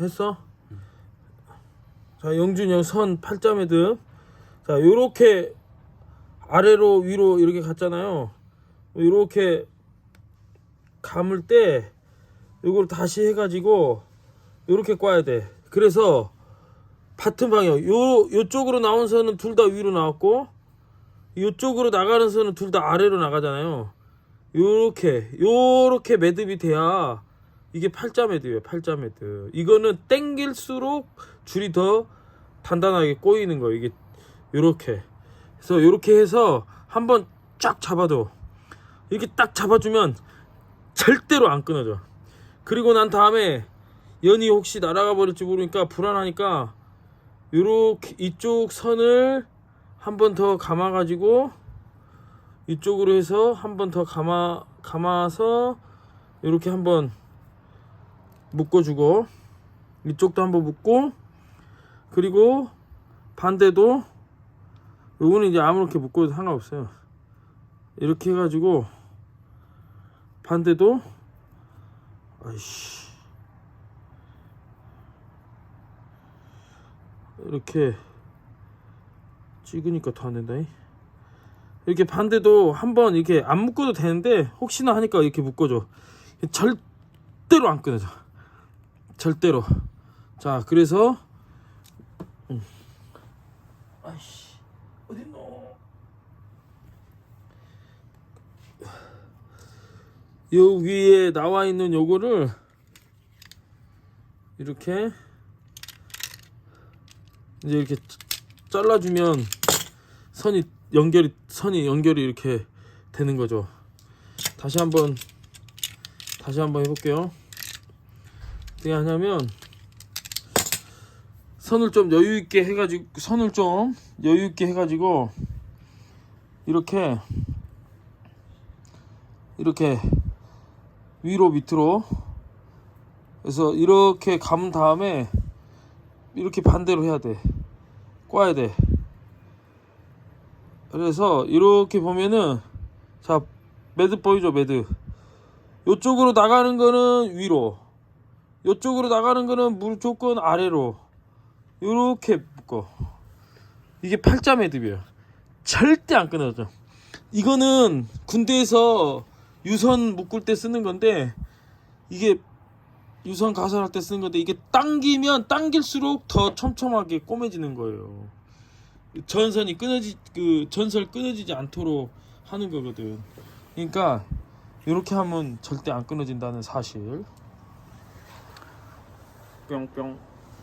했어? 자 영준이 형선 8자 매듭. 자 요렇게 아래로 위로 이렇게 갔잖아요. 요렇게 감을 때 요걸 다시 해가지고 요렇게 꽈야 돼. 그래서 같은 방향. 요 요쪽으로 나온 선은 둘 다 위로 나왔고 요쪽으로 나가는 선은 둘 다 아래로 나가잖아요. 요렇게 요렇게 매듭이 돼야 이게 팔자 매듭이에요 팔자 매듭 이거는 땡길수록 줄이 더 단단하게 꼬이는 거예요. 이게 요렇게. 그래서 요렇게 해서 한번 쫙 잡아도 이렇게 딱 잡아주면 절대로 안 끊어져. 그리고 난 다음에 연이 혹시 날아가 버릴지 모르니까 불안하니까 요렇게 이쪽 선을 한 번 더 감아 가지고 이쪽으로 해서 한 번 더 감아 감아서 이렇게 한번 묶어주고 이쪽도 한번 묶고 그리고 반대도 요거는 이제 아무렇게 묶어도 상관없어요. 이렇게 해가지고 반대도 아이씨. 이렇게 찍으니까 더 안 된다 이. 이렇게 반대도 한번 이렇게 안 묶어도 되는데 혹시나 하니까 이렇게 묶어줘. 절대로 안 끊어져 절대로 자 그래서 음. 아이씨 어딨노 요 위에 나와 있는 요거를 이렇게 이제 이렇게 잘라주면 선이 연결이 선이 연결이 이렇게 되는 거죠. 다시 한번 다시 한번 해볼게요. 어떻게 하냐면 선을 좀 여유 있게 해가지고 선을 좀 여유 있게 해가지고 이렇게 이렇게 위로 밑으로 그래서 이렇게 감은 다음에 이렇게 반대로 해야 돼. 꽈야 돼. 그래서 이렇게 보면은 자 매듭 보이죠 매듭 요쪽으로 나가는 거는 위로 요쪽으로 나가는 거는 무조건 아래로 요렇게 묶어 이게 팔자 매듭이에요 절대 안 끊어져 이거는 군대에서 유선 묶을 때 쓰는 건데 이게 유선 가설할 때 쓰는 건데 이게 당기면 당길수록 더 촘촘하게 꼬매지는 거예요 전선이 끊어지 그 전설 끊어지지 않도록 하는 거거든. 그러니까 이렇게 하면 절대 안 끊어진다는 사실. pion, pion.